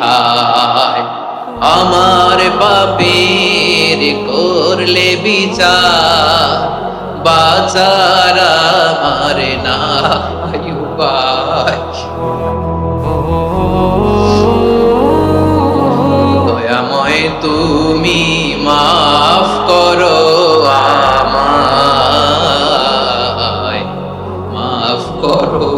হায় আমার বাপের করলে বিচার, বাচার আমার না দয়াময় তুমি মাফ করো আমায়। মাফ করো